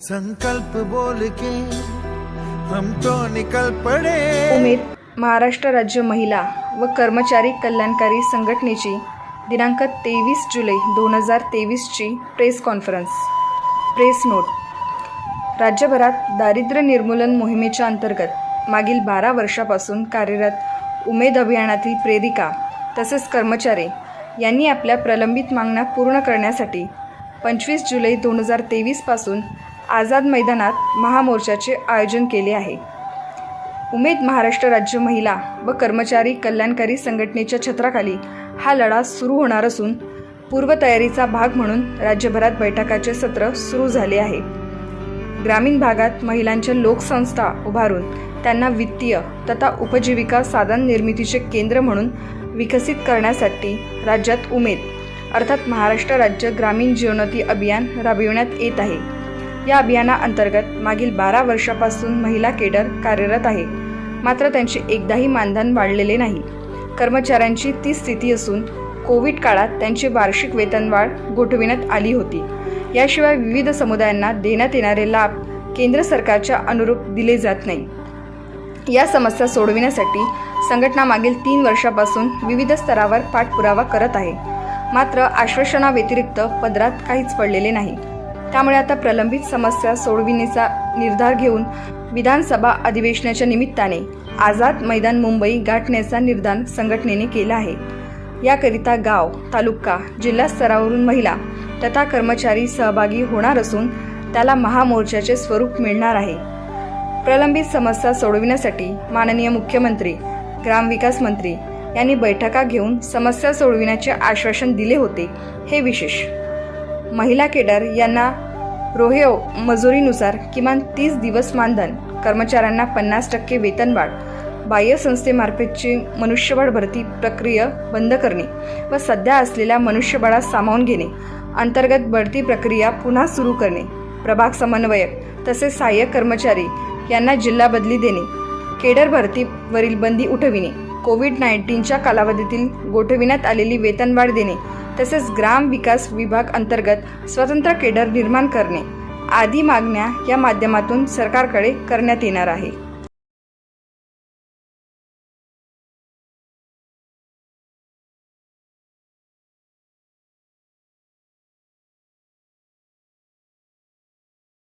संकल्प बोल के हम तो निकल पड़े। उमेद महाराष्ट्र राज्य महिला व कर्मचारी कल्याणकारी संघटनेची दिनांक तेवीस जुलै दोन हजार तेवीसची प्रेस कॉन्फरन्स. Press note. राज्यभरात दारिद्र्य निर्मूलन मोहिमेच्या अंतर्गत मागील बारा वर्षापासून कार्यरत उमेद अभियानातील प्रेरिका तसेच कर्मचारी यांनी आपल्या प्रलंबित मागण्या पूर्ण करण्यासाठी पंचवीस जुलै दोन हजार तेवीसपासून आझाद मैदानात महामोर्चाचे आयोजन केले आहे. उमेद महाराष्ट्र राज्य महिला व कर्मचारी कल्याणकारी संघटनेच्या छत्राखाली हा लढा सुरू होणार असून पूर्वतयारीचा भाग म्हणून राज्यभरात बैठकाचे सत्र सुरू झाले आहे. ग्रामीण भागात महिलांच्या लोकसंस्था उभारून त्यांना वित्तीय तथा उपजीविका साधन निर्मितीचे केंद्र म्हणून विकसित करण्यासाठी राज्यात उमेद अर्थात महाराष्ट्र राज्य ग्रामीण जीवनोती अभियान राबविण्यात येत आहे. या अभियानाअंतर्गत मागील बारा वर्षापासून महिला केडर कार्यरत आहे. मात्र त्यांचे एकदाही मानधन वाढलेले नाही. कर्मचाऱ्यांची ती स्थिती असून कोविड काळात त्यांची वार्षिक वेतनवाढ गोठविण्यात आली होती. याशिवाय विविध समुदायांना देण्यात येणारे लाभ केंद्र सरकारच्या अनुरूप दिले जात नाही. या समस्या सोडविण्यासाठी संघटना मागील तीन वर्षापासून विविध स्तरावर पाठपुरावा करत आहे. मात्र आश्वासनाव्यतिरिक्त पदरात काहीच पडलेले नाही. त्यामुळे आता प्रलंबित समस्या सोडविण्याचा निर्धार घेऊन विधानसभा अधिवेशनाच्या निमित्ताने आझाद मैदान मुंबई गाठण्याचा निर्धार संघटनेने केला आहे. याकरिता गाव तालुका जिल्हा स्तरावरून महिला तथा कर्मचारी सहभागी होणार असून त्याला महामोर्चाचे स्वरूप मिळणार आहे. प्रलंबित समस्या सोडविण्यासाठी माननीय मुख्यमंत्री ग्रामविकास मंत्री यांनी बैठका घेऊन समस्या सोडविण्याचे आश्वासन दिले होते. हे विशेष महिला केडर यांना रोहेओ मजुरीनुसार किमान तीस दिवस मानधन कर्मचाऱ्यांना पन्नास टक्के वेतनवाढ बाह्य संस्थेमार्फतची मनुष्यबळ भरती प्रक्रिया बंद करणे व सध्या असलेल्या मनुष्यबळात सामावून घेणे अंतर्गत बढती प्रक्रिया पुन्हा सुरू करणे प्रभाग समन्वयक तसेच सहाय्यक कर्मचारी यांना जिल्हा बदली देणे केडर भरतीवरील बंदी उठविणे कोविड नाईन्टीनच्या कालावधीतील गोठविण्यात आलेली वेतनवाढ देणे तसेच ग्राम विकास विभाग अंतर्गत स्वतंत्र केडर निर्माण करणे आदी मागण्या या माध्यमातून सरकारकडे करण्यात येणार आहे.